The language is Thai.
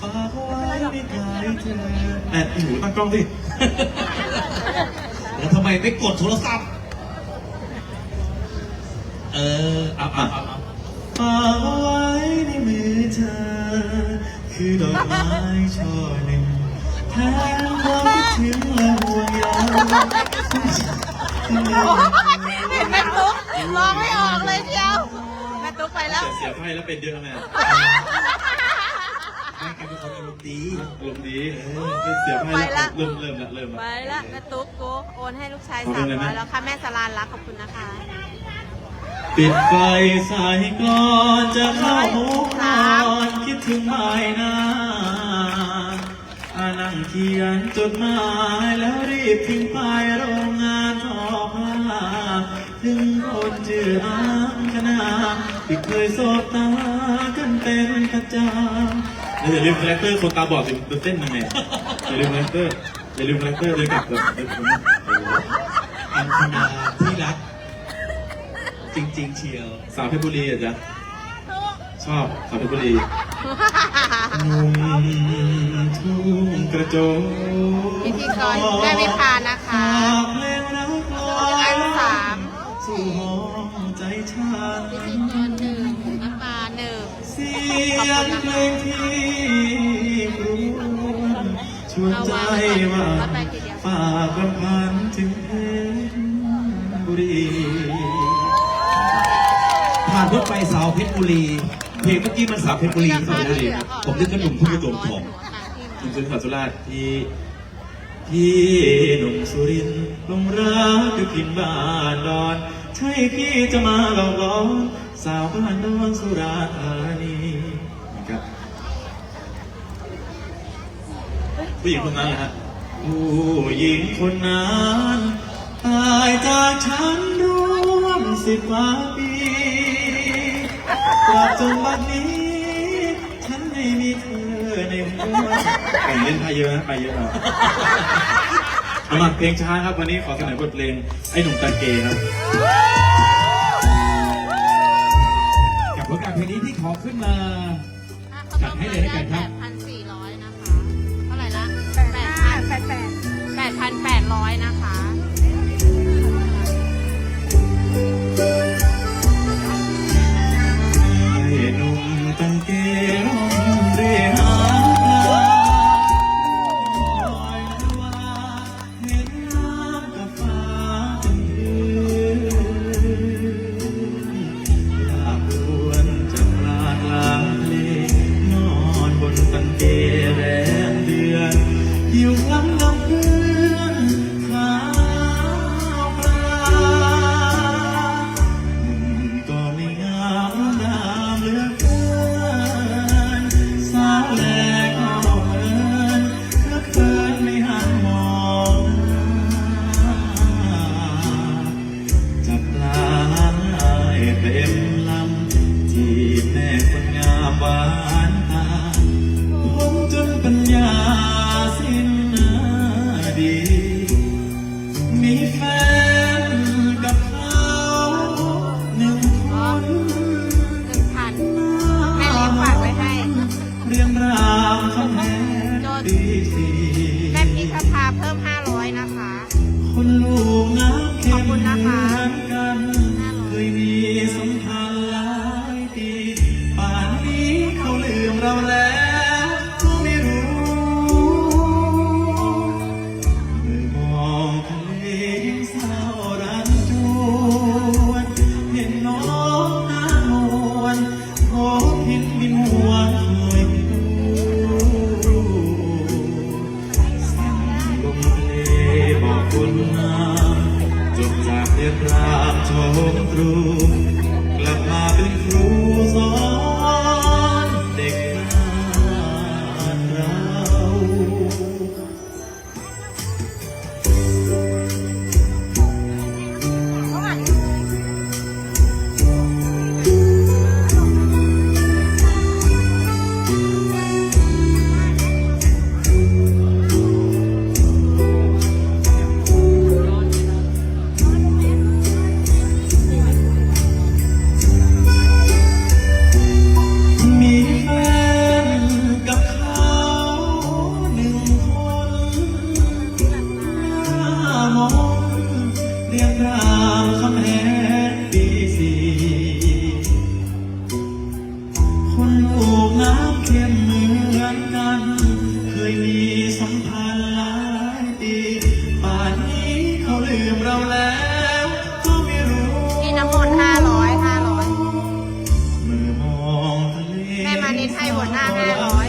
ฝากไว้ในกายเธอแอบหูตั้งกล้องสิแล้วทำไมไม่กดโทรศัพท์ เออเอาเอาเอาเอาฝากไว้ในมือเธอ คือดอกไม้ช่อหนึ่งแทนความคิดถึงและห่วงใยเห็นแม่ตุ๊กร้องไม่ออกเลยเชียวแม่ตุ๊กไปแล้ว เสียไพ่แล้วเป็นเยอะแม่ ให้กันเป็นคนอารมณ์ดีลมดีเออเป็นเสียไพ่ไปแล้ละวเริ่มเริ่มละเริ่มไปละละแม่ตุ๊กกูโอนให้ลูกชายขอบคุสามณเลยร้อยนะ แล้วค่ะแม่สลานรักขอบคุณนะคะ ปิดไฟสายก่อนจะเข้าห้องนอนคิดถึงไม่นานอานั่งเขียนจดหมายแล้วรีบทิ้งไปโรงงานทอผ้าถึงคนชื่ออังคณาที่เคยสบตากันเป็นประจำแล้ว อย่าลืมคาแรคเตอร์คนตาบอดสิมันเต้นยังไงอย่าลืมคาแรคเตอร์อย่าลืมคาแรคเตอร์เลยกลับแบบเดินไปอังคณาที่รัก จริงๆเชียว สาวเพชรบุรีอะจ๊ะชอบสาวเพชรบุรีหนุ่มทุ่งกระโจมพิธีกรแม่วิพานะคะฝากเพลงรักลอยอันสามสู่ห้องใจฉันพิธีกรหนึ่งน้ำปลาหนึ่งเสียงเพลงที่ครวญชวน ใจว่าฝากรำพันถึงเพชรบุรี ผ่านรถไฟสาวเพชรบุรี เพลงเมื่อกี้มันสาวเพชรบุรีสาวเพชรบุรีผมนึกว่าหนุ่มทุ่งกระโจมทองหนุ่มสุนทรสุราษฎร์ที่พี่หนุ่มสุรินทร์ลงรักคือพินบ้านดอน ใช่พี่จะมาหลอกล้อนสาวบ้านดอนสุราธานีนะครับ ผู้หญิงคนนั้นนะฮะผู้หญิงคนนั้นตายจากฉันร่วมสิบกว่าปีตราบจนบัดนี้ ฉันไม่มีเธอในหัวแต่งเล่นไพ่เยอะนะไปเยอะหน่อยเอามาเพลงช้าครับ วันนี้ขอเสนอบทเพลงไอ้หนุ่มตาเกครับกับผลงานเพลงนี้ที่ขอขึ้นมาจัดให้เลยแล้วกันครับ ร้อยนะคะ ดีสีแม่พิชภาเพิ่ม 500 นะคะ คนลูกน้ำเข็มอบคุณนะคะเำคัญหลายปีป่านนี้เขาลืมเราแล้ว เรียงรามคำแหงปีสี่คนลูกน้ำเค็มเหมือนกัน เคยมีสัมพันธ์หลายปีป่านนี้เขาลืมเราแล้วก็ห้อยห้าร้อยแม่มานิดให้บทหน้าห้าร้อย